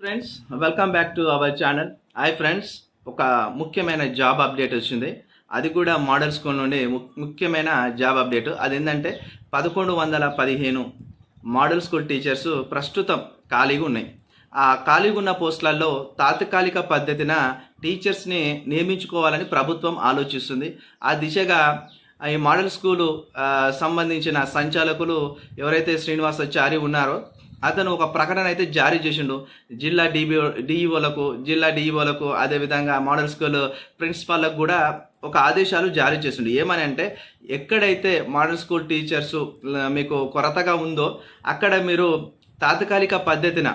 Friends welcome back to our channel hi friends ఒక ముఖ్యమైన job update వచ్చింది. అది కూడా మోడల్ స్కూల్ నుండి ముఖ్యమైన జాబ్ అప్డేట్ అది ఏంటంటే పదకొండు వందల పదిహేను మోడల్ స్కూల్ టీచర్స్ ప్రస్తుతం ఖాళీగా ఉన్నాయి. ఆ ఖాళీగా ఉన్న పోస్టులలో తాత్కాలిక పద్ధతిన టీచర్స్ని నియమించుకోవాలని ప్రభుత్వం ఆలోచిస్తుంది. ఆ దిశగా ఈ మోడల్ స్కూలు సంబంధించిన సంచాలకులు ఎవరైతే శ్రీనివాసాచారి ఉన్నారో అతను ఒక ప్రకటన అయితే జారీ చేసిండు. జిల్లా డిబి డిఈఓలకు జిల్లా డిఈఓలకు అదేవిధంగా మోడల్ స్కూల్ ప్రిన్సిపాల్లకు కూడా ఒక ఆదేశాలు జారీ చేసిండు. ఏమని అంటే ఎక్కడైతే మోడల్ స్కూల్ టీచర్స్ మీకు కొరతగా ఉందో అక్కడ మీరు తాత్కాలిక పద్ధతిన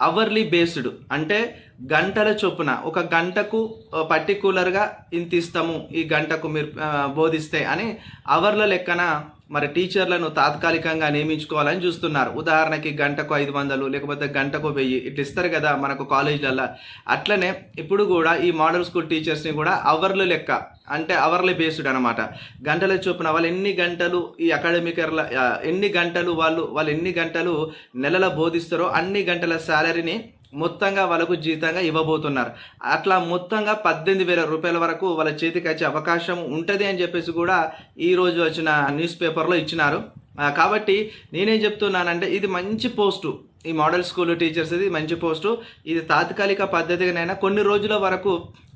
అవర్లీ బేస్డ్ అంటే గంటల చొప్పున ఒక గంటకు పర్టికులర్గా ఇంత ఇస్తాము ఈ గంటకు మీరు బోధిస్తే అని అవర్ల లెక్కన మరి టీచర్లను తాత్కాలికంగా నియమించుకోవాలని చూస్తున్నారు. ఉదాహరణకి గంటకు ఐదు వందలు లేకపోతే గంటకు వెయ్యి ఇట్లా ఇస్తారు కదా మనకు కాలేజీలలో అట్లనే ఇప్పుడు కూడా ఈ మోడల్ స్కూల్ టీచర్స్ని కూడా అవర్లు లెక్క అంటే అవర్లీ బేస్డ్ అనమాట గంటల చొప్పున వాళ్ళు ఎన్ని గంటలు ఈ అకాడమికర్ల ఎన్ని గంటలు వాళ్ళు వాళ్ళు ఎన్ని గంటలు నెలల బోధిస్తారో అన్ని గంటల శాలరీని మొత్తంగా వాళ్ళకు జీతంగా ఇవ్వబోతున్నారు. అట్లా మొత్తంగా పద్దెనిమిది వేల రూపాయల వరకు వాళ్ళ చేతికి వచ్చే అవకాశం ఉంటుంది అని చెప్పేసి కూడా ఈ రోజు వచ్చిన న్యూస్ పేపర్లో ఇచ్చినారు. కాబట్టి నేనేం చెప్తున్నానంటే ఇది మంచి పోస్టు. ఈ మోడల్ స్కూల్ టీచర్స్ ఇది మంచి పోస్టు. ఇది తాత్కాలిక పద్ధతిగానైనా కొన్ని రోజుల వరకు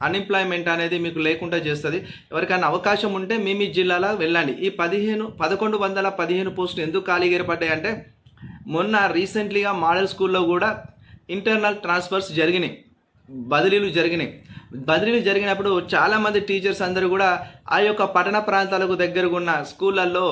అన్ఎంప్లాయ్మెంట్ అనేది మీకు లేకుండా చేస్తుంది. ఎవరికైనా అవకాశం ఉంటే మీ మీ జిల్లాలో వెళ్ళండి. ఈ పదిహేను పదకొండు వందల పదిహేను పోస్టులు ఎందుకు ఖాళీగా ఏర్పడ్డాయి అంటే మొన్న రీసెంట్లీగా మోడల్ స్కూల్లో కూడా ఇంటర్నల్ ట్రాన్స్ఫర్స్ జరిగినాయి. బదిలీలు జరిగినాయి. బదిలీలు జరిగినప్పుడు చాలామంది టీచర్స్ అందరూ కూడా ఆ యొక్క పట్టణ ప్రాంతాలకు దగ్గరగా ఉన్న స్కూళ్ళల్లో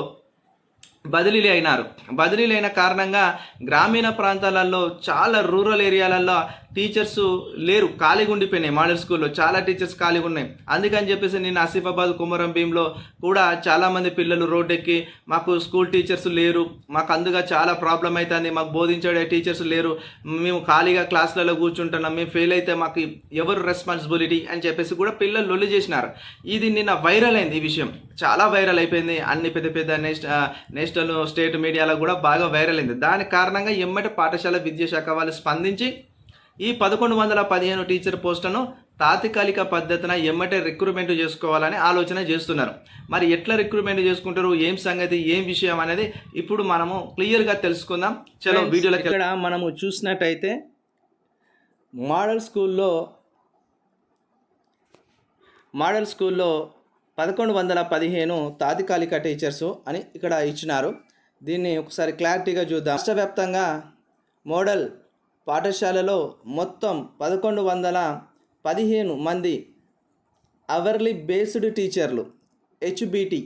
బదిలీలు అయినారు. బదిలీలు అయిన కారణంగా గ్రామీణ ప్రాంతాలలో చాలా రూరల్ ఏరియాలలో టీచర్స్ లేరు ఖాళీగా ఉండిపోయినాయి మోడల్ స్కూల్లో చాలా టీచర్స్ ఖాళీగా ఉన్నాయి అందుకని చెప్పేసి నేను ఆసిఫాబాద్ కుమరం భీంలో కూడా చాలామంది పిల్లలు రోడ్డెక్కి మాకు స్కూల్ టీచర్స్ లేరు. మాకు అందుగా చాలా ప్రాబ్లం అవుతుంది మాకు బోధించే టీచర్స్ లేరు. మేము ఖాళీగా క్లాసులలో కూర్చుంటున్నాం. మేము ఫెయిల్ అయితే మాకు ఎవరు రెస్పాన్సిబిలిటీ అని చెప్పేసి కూడా పిల్లలు లొల్లి చేసినారు. ఇది నిన్న వైరల్ అయింది ఈ విషయం. చాలా వైరల్ అయిపోయింది. అన్ని పెద్ద పెద్ద నెక్స్ట్ నేషనల్ స్టేట్ మీడియాలో కూడా బాగా వైరల్ అయింది. దాని కారణంగా ఎమ్మటి పాఠశాల విద్యాశాఖ వాళ్ళు స్పందించి ఈ పదకొండు వందల పదిహేను టీచర్ పోస్టులను తాత్కాలిక పద్ధతిన ఎమ్మటే రిక్రూట్మెంట్ చేసుకోవాలని ఆలోచన చేస్తున్నారు. మరి ఎట్లా రిక్రూట్మెంట్ చేసుకుంటారు? ఏం సంగతి? ఏం విషయం అనేది ఇప్పుడు మనము క్లియర్గా తెలుసుకుందాం. చలో వీడియోలో ఇక్కడ మనము చూసినట్టయితే మోడల్ స్కూల్లో మోడల్ స్కూల్లో పదకొండు వందల పదిహేను తాత్కాలిక టీచర్సు అని ఇక్కడ ఇచ్చినారు. దీన్ని ఒకసారి క్లారిటీగా చూద్దాం. రాష్ట్రవ్యాప్తంగా మోడల్ పాఠశాలలో మొత్తం పదకొండు వందల పదిహేను మంది అవర్లీ బేస్డ్ టీచర్లు హెచ్బిటి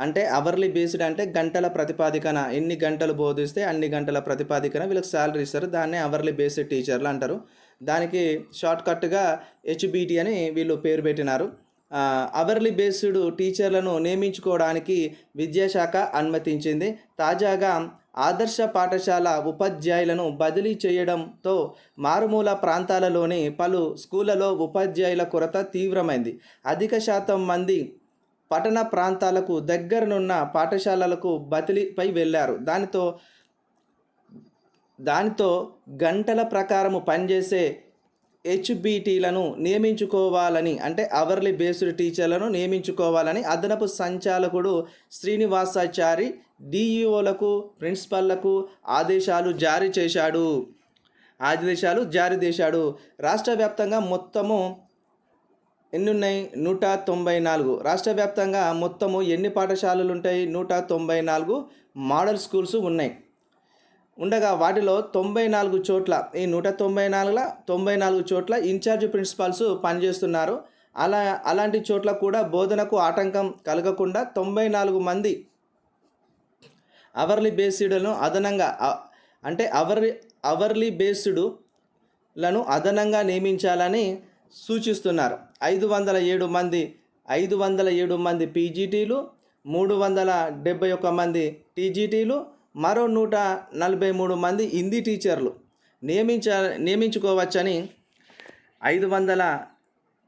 అంటే అవర్లీ బేస్డ్ అంటే గంటల ప్రతిపాదికన ఎన్ని గంటలు బోధిస్తే అన్ని గంటల ప్రతిపాదికన వీళ్ళకి శాలరీ ఇస్తారు. దాన్నే అవర్లీ బేస్డ్ టీచర్లు అంటారు. దానికి షార్ట్కట్గా హెచ్బిటి అని వీళ్ళు పేరు పెట్టినారు. అవర్లీ బేస్డ్ టీచర్లను నియమించుకోవడానికి విద్యాశాఖ అనుమతించింది. తాజాగా ఆదర్శ పాఠశాల ఉపాధ్యాయులను బదిలీ చేయడంతో మారుమూల ప్రాంతాలలోని పలు స్కూళ్ళలో ఉపాధ్యాయుల కొరత తీవ్రమైంది. అధిక శాతం మంది పట్టణ ప్రాంతాలకు దగ్గరనున్న పాఠశాలలకు బదిలీపై వెళ్ళారు దానితో దానితో గంటల ప్రకారము పనిచేసే హెచ్బిటీలను నియమించుకోవాలని అంటే అవర్లీ బేస్డ్ టీచర్లను నియమించుకోవాలని అదనపు సంచాలకుడు శ్రీనివాసాచారి డిఈఓలకు ప్రిన్సిపల్లకు ఆదేశాలు జారీ చేశాడు. ఆదేశాలు జారీ చేశాడు. రాష్ట్ర వ్యాప్తంగా మొత్తము ఎన్ని ఉన్నాయి నూట తొంభై నాలుగు. రాష్ట్ర వ్యాప్తంగా మొత్తము ఎన్ని పాఠశాలలు ఉంటాయి నూట తొంభై నాలుగు. మోడల్ స్కూల్స్ ఉన్నాయి. ఉండగా వాటిలో తొంభై నాలుగు చోట్ల ఈ నూట తొంభై నాలుగుల తొంభై నాలుగు చోట్ల ఇన్ఛార్జ్ ప్రిన్సిపాల్స్ పనిచేస్తున్నారు. అలా అలాంటి చోట్ల కూడా బోధనకు ఆటంకం కలగకుండా తొంభై నాలుగు మంది అవర్లీ బేస్డ్లను అదనంగా అంటే అవర్లీ అవర్లీ బేస్డ్లను అదనంగా నియమించాలని సూచిస్తున్నారు. ఐదు వందల ఏడు మంది ఐదు వందల ఏడు మంది పీజీటీలు మూడు వందల డెబ్బై ఒక్క మంది టీజీటీలు మరో నూట నలభై మూడు మంది హిందీ టీచర్లు నియమించ నియమించుకోవచ్చని ఐదు వందల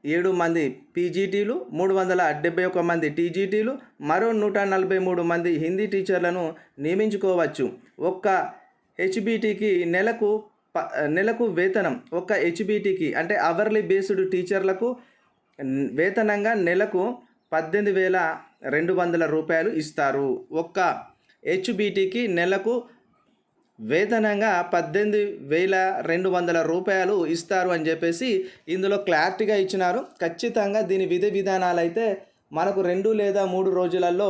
ఏడు మంది పీజీటీలు మూడు వందల డెబ్బై ఒక్క మంది టీజీటీలు మరో నూట నలభై మూడు మంది హిందీ టీచర్లను నియమించుకోవచ్చు. ఒక్క హెచ్బీటీకి నెలకు ప నెలకు వేతనం ఒక్క హెచ్బిటీకి అంటే అవర్లీ బేస్డ్ టీచర్లకు వేతనంగా నెలకు పద్దెనిమిది వేల రెండు వందల రూపాయలు ఇస్తారు. ఒక్క హెచ్బీటీకి నెలకు వేతనంగా పద్దెనిమిది వేల రెండు వందల రూపాయలు ఇస్తారు అని చెప్పేసి ఇందులో క్లారిటీగా ఇచ్చినారు. ఖచ్చితంగా దీని విధి విధానాలు అయితే మనకు రెండు లేదా మూడు రోజులలో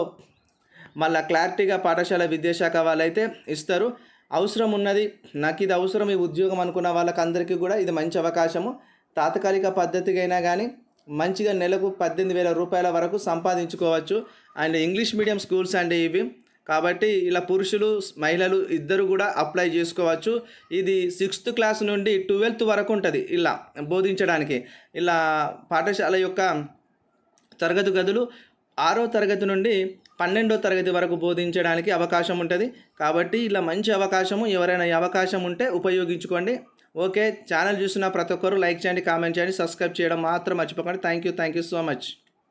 మళ్ళా క్లారిటీగా పాఠశాల విద్యాశాఖ వాళ్ళైతే ఇస్తారు. అవసరం ఉన్నది నాకు ఇది అవసరం ఈ ఉద్యోగం అనుకున్న వాళ్ళకందరికీ కూడా ఇది మంచి అవకాశము. తాత్కాలిక పద్ధతిగా అయినా కానీ మంచిగా నెలకు పద్దెనిమిది వేల రూపాయల వరకు సంపాదించుకోవచ్చు. అండ్ ఇంగ్లీష్ మీడియం స్కూల్స్ అండి ఇవి. కాబట్టి ఇలా పురుషులు మహిళలు ఇద్దరు కూడా అప్లై చేసుకోవచ్చు. ఇది సిక్స్త్ క్లాస్ నుండి ట్వెల్త్ వరకు ఉంటుంది ఇలా బోధించడానికి. ఇలా పాఠశాల యొక్క తరగతి గదులు ఆరో తరగతి నుండి పన్నెండో తరగతి వరకు బోధించడానికి అవకాశం ఉంటుంది. కాబట్టి ఇలా మంచి అవకాశము ఎవరైనా అవకాశం ఉంటే ఉపయోగించుకోండి. ఓకే ఛానల్ చూసిన ప్రతి ఒక్కరు లైక్ చేయండి కామెంట్ చేయండి సబ్స్క్రైబ్ చేయడం మాత్రం మర్చిపోకండి. Thank you thank you so much